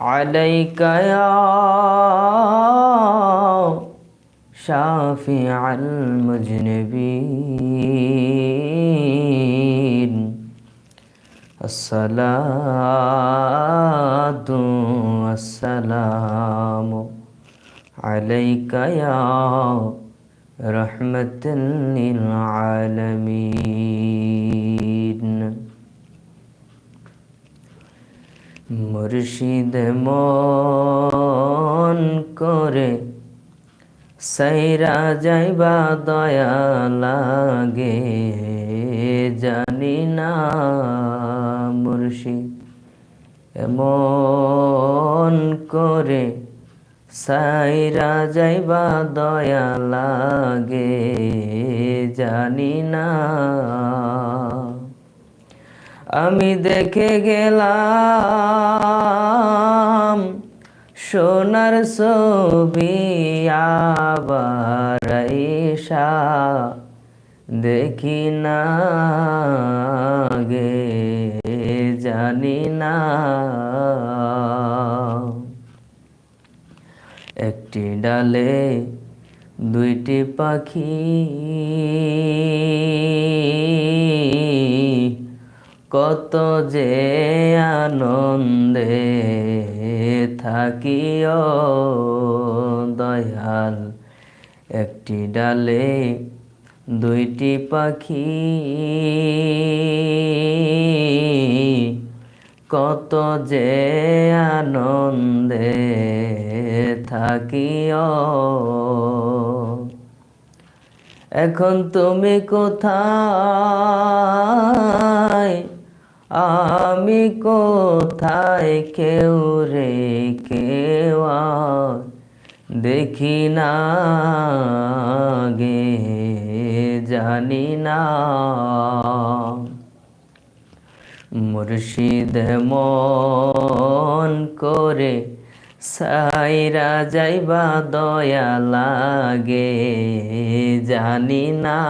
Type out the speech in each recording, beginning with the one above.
عليك يا شافع المذنبين الصلاة والسلام عليك يا رحمة للعالمين. মুর্শিদ মন করে সাইরা যাইবা দয়া লাগে, জানি না মুর্শিদ এমন করে সাইরা যাইবা দয়া লাগে, জানি না আমি দেখে গেলাম সোনার ছবি আবার দেখি না গে, জানি না। একটি ডালে দুইটি পাখি কত যে আনন্দে থাকিও দয়াল। একটি ডালে দুইটি পাখি। কত যে আনন্দে থাকিও। এখন তুমি কোথায়? আমি কোথায় কেউ রে, কেউ দেখি না গে, জানি না। মুর্শিদ মন করে সাইরা যাইবা দয়া লাগে, জানি না।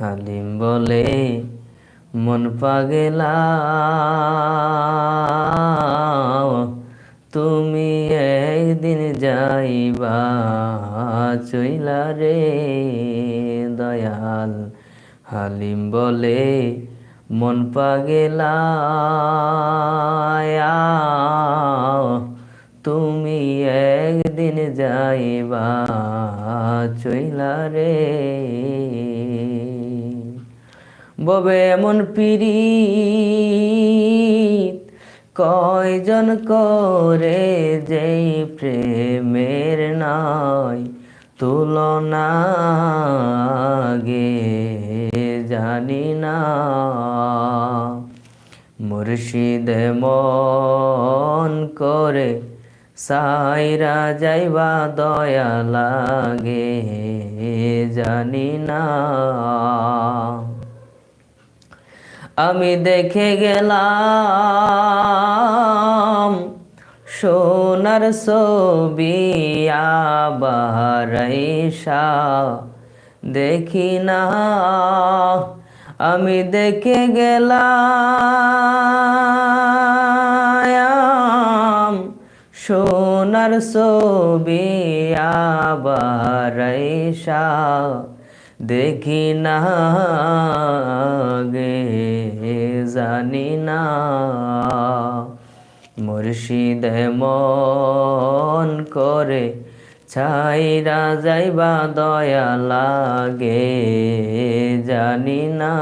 হালিম বলে, মন পাগেলা। তুমি একদিন যাইবা, চইলা রে দয়াল। হালিম বলে, মন পাগেলা। তুমি একদিন যাইবা, চইলা রে ববে এমন পিরি কয়জন করে যেই প্রেমের নাই তুলনা গে জানি না। মুর্শিদ মন করে সাইরা যাইবা দয়া লাগে, জানি না। আমি দেখে গেলাম সোনার ছবি আবার দেখি না আমি দেখে গেলাম সোনার ছবি আবার দেখি না গে, জানি না। মুর্শিদ মন করে ছাইরা যাইবা দয়া লাগে, জানি না।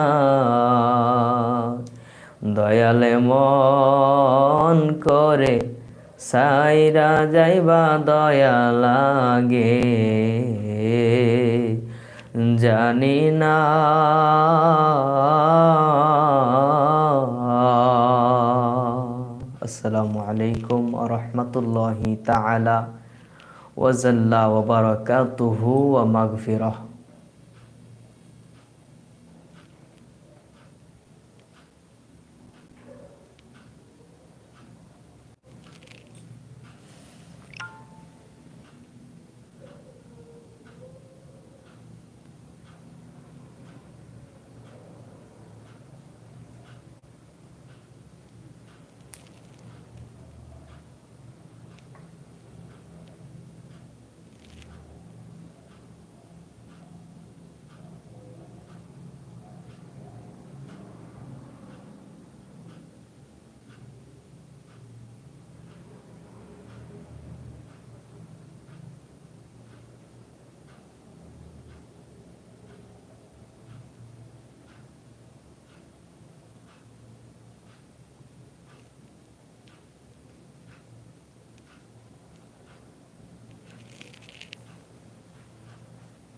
দয়ালে মন করে সাইরা যাইবা দয়া লাগে জানি না আসসালামু আলাইকুম রহমতুল্লাহি তাআলা ওয়াজাল্লা ওয়া বারাকাতুহু ওয়া মাগফিরাহ